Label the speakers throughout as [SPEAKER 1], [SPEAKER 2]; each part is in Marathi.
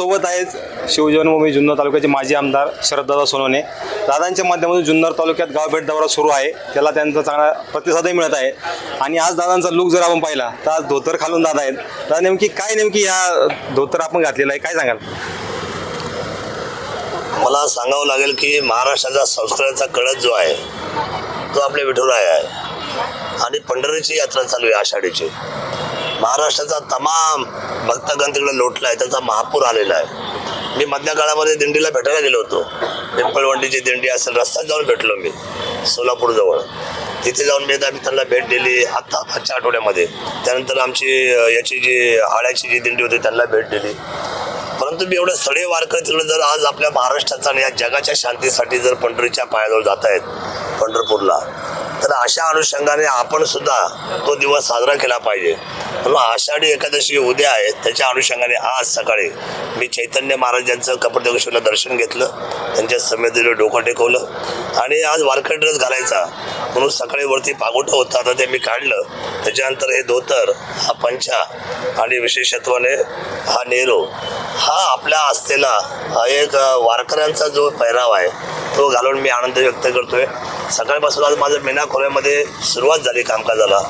[SPEAKER 1] आपल्यासोबत आहेत शिवजन्मभूमी जुन्नर तालुक्याचे माजी आमदार शरददादा सोनवणे. दादांच्या माध्यमातून जुन्नर तालुक्यात गावभेट दौरा सुरू आहे. त्याला त्यांचा चांगला प्रतिसादही मिळत आहे. आणि आज दादांचा लुक जर आपण पाहिला तर आज धोतर खालून दादा आहेत. दादा नेमकी काय नेमकी या धोतर आपण घातलेला आहे काय सांगाल?
[SPEAKER 2] मला सांगावं लागेल की महाराष्ट्राचा संस्काराचा कळस जो आहे तो आपल्या विठुराय आहे. आणि पंढरीची यात्रा चालू आहे आषाढीची. महाराष्ट्राचा तमाम भक्तगण तिकडे लोटला आहे त्याचा महापूर आलेला आहे. मी मधल्या काळामध्ये दिंडीला भेटायला गेलो होतो. पिंपळवंडीची दिंडी असेल रस्त्यात जाऊन भेटलो मी सोलापूरजवळ तिथे जाऊन मी एकदा मी त्यांना भेट दिली आत्ता मागच्या आठवड्यामध्ये. त्यानंतर आमची याची जी आळ्याची जी दिंडी होती त्यांना भेट दिली. परंतु मी एवढे सडे वारकरी तिकडे जर आज आपल्या महाराष्ट्राचा आणि या जगाच्या शांतीसाठी जर पंढरीच्या पायाजवळ जात आहेत पंढरपूरला तर अशा अनुषंगाने आपण सुद्धा तो दिवस साजरा केला पाहिजे. म्हणून आषाढी एकादशी उद्या आहे त्याच्या अनुषंगाने आज सकाळी मी चैतन्य महाराज यांचं कपडदेवेश्वरला दर्शन घेतलं. त्यांच्या समेतीला डोकं टेकवलं. आणि आज वारकरी ड्रेस घालायचा. म्हणून सकाळी वरती पागोटं होतं. आता ते मी काढलं. त्याच्यानंतर हे धोतर हा पंचा आणि विशेषत्वाने हा नेहरू. हा आपल्या असलेला एक वारकऱ्यांचा जो पेहराव आहे तो घालून मी आनंद व्यक्त करतोय. सकाळपासून आज माझं मीना खोऱ्यामध्ये सुरुवात झाली कामकाजाला.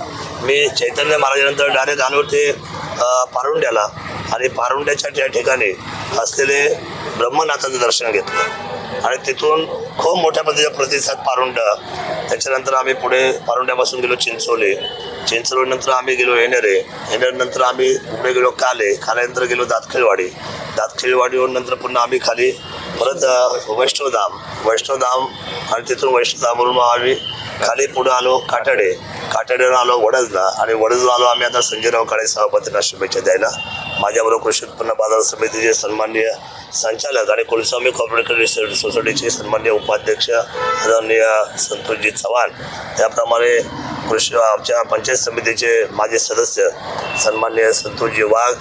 [SPEAKER 2] मी चैतन्य महाराजानंतर डायरेक्ट आलो ते पारुंड्याला आणि पारुंड्याच्या त्या ठिकाणी असलेले ब्रह्मनाथाचं दर्शन घेतलं. आणि तिथून खूप मोठ्या पद्धतीचा प्रतिसाद पारुंडा. त्याच्यानंतर आम्ही पुढे पारुंड्यापासून गेलो चिंचोली. चिंचवडनंतर आम्ही गेलो येणेरे येणेरनंतर आम्ही पुढे गेलो काले. काल्यानंतर गेलो दातखेळवाडी दातखेळवाडीवरून नंतर पुन्हा आम्ही खाली परत वैष्णवधाम वैष्णवधाम आणि तिथून वैष्णवधामवरून मग आम्ही खाली पुढे आलो काटाडे काटाडेवर आलो वडजला आणि वडजला आलो आम्ही आता संजयराव काळे सभापतींना शुभेच्छा द्यायला. माझ्याबरोबर कृषी उत्पन्न बाजार समितीचे सन्माननीय संचालक आणि कुलस्वामी कॉर्पोरेट सोसायटीचे सन्मान्य उपाध्यक्ष आदरणीय संतोषजी चव्हाण. त्याप्रमाणे कृषी आमच्या पंचायत समितीचे माजी सदस्य सन्माननीय संतोषजी वाघ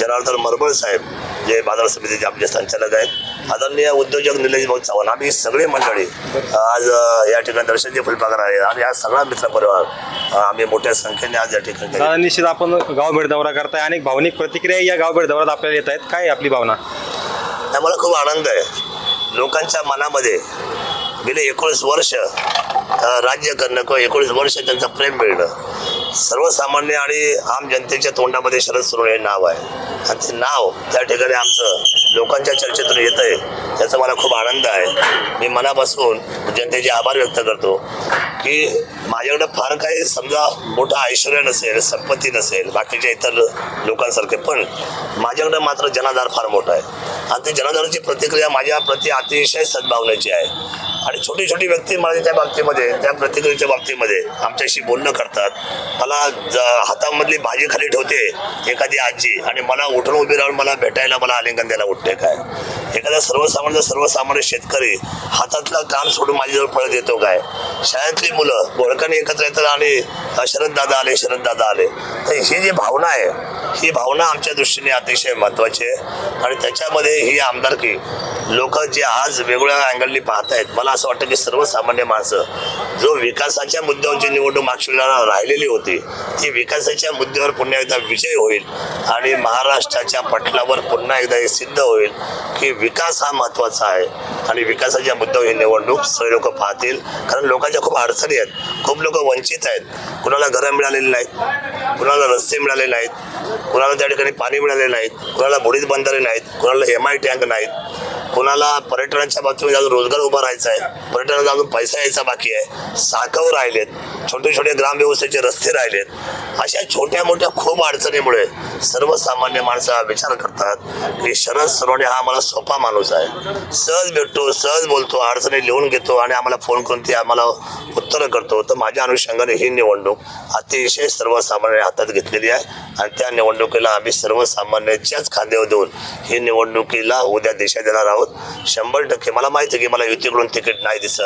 [SPEAKER 2] जनार्दन मरबळ साहेब जे बाजार समितीचे आमचे संचालक आहेत. आदरणीय उद्योजक निलेश भाऊ चव्हाण आम्ही सगळे मंडळी आज या ठिकाणी दर्शनचे फुलपाकर आहे. आणि हा सगळा मित्रपरिवार अ, आम्ही मोठ्या संख्येने आज या ठिकाणी
[SPEAKER 1] निश्चित आपण गाव भेट दौरा करताय अनेक भावनिक प्रतिक्रिया या गाव भेट दौऱ्यात आपल्याला येत आहेत. काय आपली भावना?
[SPEAKER 2] आम्हाला खूप आनंद आहे. लोकांच्या मनामध्ये गेले एकोणीस वर्ष राज्य करणं किंवा एकोणीस वर्ष त्यांचं प्रेम मिळणं. सर्वसामान्य आणि आम जनतेच्या तोंडामध्ये शरद सुरू हे नाव आहे. आणि ते नाव त्या ठिकाणी आमचं लोकांच्या चर्चेतून येतं आहे त्याचा मला खूप आनंद आहे. मी मनापासून जनतेचे आभार व्यक्त करतो. की माझ्याकडं फार काही समजा मोठं ऐश्वर्य नसेल संपत्ती नसेल बाकीच्या इतर लोकांसारखे पण माझ्याकडं मात्र जनाधार फार मोठा आहे. आणि ते जनाधाराची प्रतिक्रिया माझ्या प्रति अतिशय सद्भावनेची आहे. आणि छोटी छोटी व्यक्ती माझ्या त्या बाबतीमध्ये त्या प्रतिक्रियेच्या बाबतीमध्ये आमच्याशी बोलणं करतात. मला ज हातामधली भाजी खाली ठेवते एखादी आजी आणि मला उठून उभी राहून मला भेटायला मला आलिंगन द्यायला उठते काय? एखादा सर्वसामान्य सर्वसामान्य शेतकरी हातातलं काम सोडून माझ्याजवळ पळत येतो काय? शाळेतली मुलं बोळकाने एकत्र येतात आणि शरद दादा आले शरद दादा आले. तर ही जी भावना आहे ही भावना आमच्या दृष्टीने अतिशय महत्त्वाची आहे. आणि त्याच्यामध्ये ही आमदारकी लोक जे आज वेगवेगळ्या अँगलनी पाहत आहेत मला असं वाटतं की सर्वसामान्य माणसं जो विकासाच्या मुद्द्यावरची निवडणूक मागच्या राहिलेली होती ती विकासाच्या मुद्द्यावर पुन्हा एकदा विजय होईल आणि महाराष्ट्राच्या पटलावर पुन्हा एकदा हे सिद्ध होईल की विकास हा महत्त्वाचा आहे आणि विकासाच्या मुद्द्यावर ही निवडणूक सगळे लोक पाहतील. कारण लोकांच्या खूप अडचणी आहेत. खूप लोक वंचित आहेत. कुणाला घरं मिळालेली नाहीत. कुणाला रस्ते मिळाले नाहीत. कुणाला त्या ठिकाणी पाणी मिळाले नाहीत. कुणाला बुडीत बंधारे नाहीत. कुणाला एम आय टँक नाहीत. कोणाला पर्यटनाच्या बाबतीमध्ये अजून रोजगार उभा राहायचा आहे पर्यटनाचा अजून पैसा यायचा बाकी आहे साखव राहिलेत छोटे छोटे ग्रामव्यवस्थेचे रस्ते राहिलेत अशा छोट्या मोठ्या खूप अडचणीमुळे सर्वसामान्य माणसं हा विचार करतात की शरद सरवणे हा आम्हाला सोपा माणूस आहे. सहज भेटतो सहज बोलतो अडचणी लिहून घेतो आणि आम्हाला फोन करून ती आम्हाला उत्तरं करतो. तर माझ्या अनुषंगाने ही निवडणूक अतिशय सर्वसामान्य हातात घेतलेली आहे आणि त्या निवडणुकीला आम्ही सर्वसामान्यांच्याच खांद्यावर देऊन ही निवडणुकीला उद्या दिशा देणार आहोत. शंभर टक्के. मला माहिती आहे की मला युतीकडून तिकीट नाही दिसत.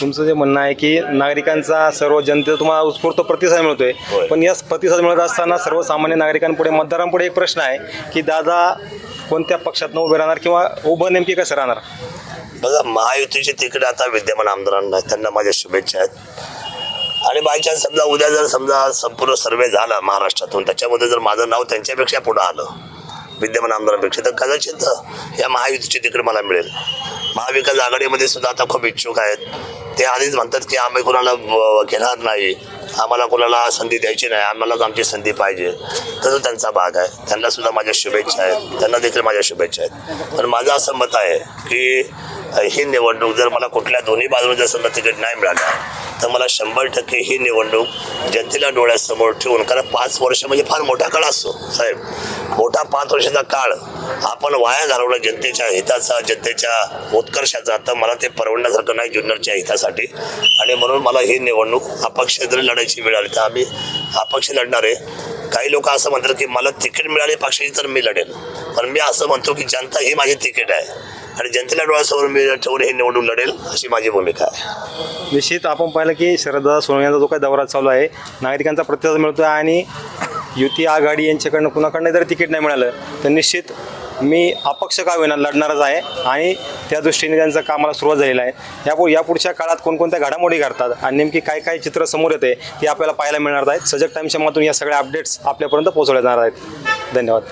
[SPEAKER 1] तुमचं जे म्हणणं आहे की नागरिकांचा सर्व जनते तुम्हाला उत्स्फूर्त प्रतिसाद मिळतोय.
[SPEAKER 2] होय.
[SPEAKER 1] पण या प्रतिसाद मिळत असताना सर्वसामान्य नागरिकांपुढे मतदारांपुढे एक प्रश्न आहे की दादा कोणत्या पक्षात उभे राहणार किंवा उभं नेमकी कसं राहणार?
[SPEAKER 2] बघा महायुतीची तिकीट आता विद्यमान आमदारांना आहेत. त्यांना माझ्या शुभेच्छा आहेत. आणि बाय चान्स समजा उद्या जर समजा संपूर्ण सर्वे झाला महाराष्ट्रातून त्याच्यामध्ये जर माझं नाव त्यांच्यापेक्षा पुढं आलं विद्यमान आमदारांपेक्षा. तर कदाचित या महायुतीची तिकडे मला मिळेल. महाविकास आघाडीमध्ये सुद्धा आता खूप इच्छुक आहेत. ते आधीच म्हणतात की आम्ही कोणाला घेणार नाही. आम्हाला कोणाला संधी द्यायची नाही. आम्हालाच आमची संधी पाहिजे. तर तो त्यांचा भाग आहे. त्यांना सुद्धा माझ्या शुभेच्छा आहेत. त्यांना देखील माझ्या शुभेच्छा आहेत. पण माझं असं मत आहे की ही निवडणूक जर मला कुठल्या दोन्ही बाजूने जर समजा तिकीट नाही मिळालं तर मला शंभर टक्के ही निवडणूक जनतेला डोळ्यासमोर ठेवून कारण पाच वर्ष म्हणजे फार मोठा काळ असतो साहेब. मोठा पाच वर्षाचा काळ आपण वाया घालवला जनतेच्या हिताचा जनतेच्या उत्कर्षाचा. तर मला ते परवडण्यासारखं नाही जुन्नरच्या हितासाठी. आणि म्हणून मला ही निवडणूक अपक्ष जरी लढायची मिळाली तर आम्ही अपक्ष लढणार आहे. काही लोक असं म्हणतात की मला तिकीट मिळाली पक्षाची तर मी लढेन पण मी असं म्हणतो की जनता ही माझी तिकीट आहे. आणि जनतेला डोळ्यासमोर मी ठेवून हे निवडून लढेल अशी माझी भूमिका आहे.
[SPEAKER 1] निश्चित आपण पाहिलं की शरददादा सोनवणे यांचा जो काही दौरा चालू आहे नागरिकांचा प्रतिसाद मिळतो आहे आणि युती आघाडी यांच्याकडनं कुणाकडनं जर तिकीट नाही मिळालं तर निश्चित मी अपक्ष का होईना लढणारच आहे आणि त्या दृष्टीने त्यांचं कामाला सुरुवात झालेलं आहे. यापु यापुढच्या काळात कोणकोणत्या घडामोडी घडतात आणि नेमकी काय काय चित्र समोर येते ते आपल्याला पाहायला मिळणार आहेत. सजग टाईमच्या मातून या सगळ्या अपडेट्स आपल्यापर्यंत पोहोचवल्या जाणार आहेत. धन्यवाद.